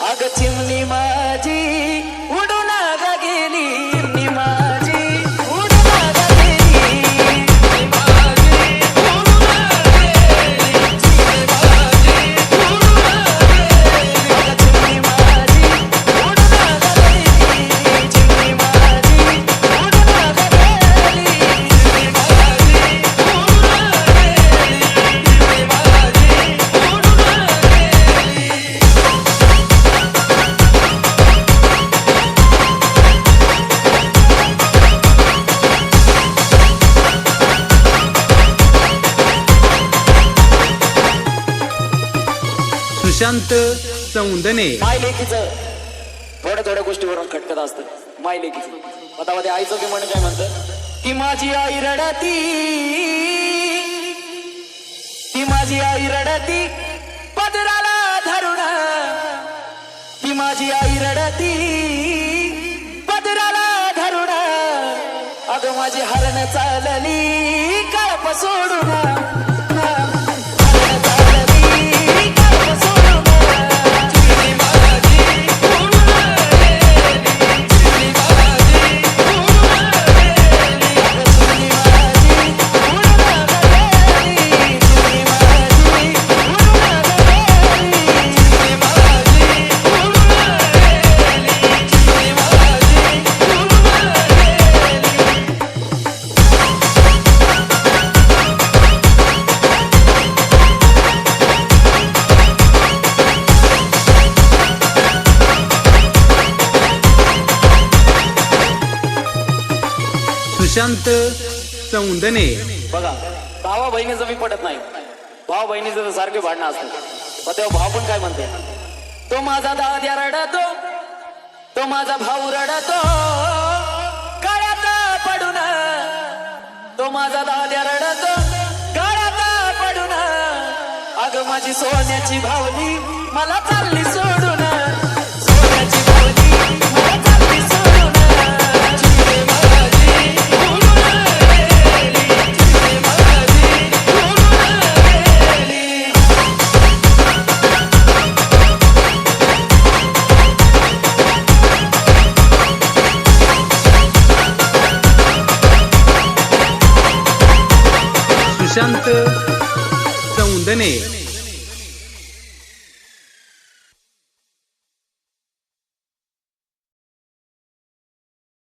अग चिमणी माझी सुशांत चौंदने माय लेकीचं थोड्या थोड्या गोष्टीवरून खटकत असतं. माय लेकीचं आता मध्ये आईचं की म्हण काय म्हणत? ती माझी आई रडती. ती माझी आई रडती. पदराला धरुण ती माझी आई रडती. पदराला धरुण अगं माझी हरण चालली. काळप सोडून प्रशांत चौंदने. बघा भावा बहिणीचं मी पटत नाही. भाव बहिणीचं तर सारखे भांडणं असतं. मग तेव्हा भाव पण काय म्हणते? तो माझा दाद्या रडतो तो माझा भाऊ रडतो. गळ्यात पडून तो माझा दाद्या रडतो. गळ्यात पडून अग माझी सोन्याची भावली मला चालली सोडून. सुशांत चौंदने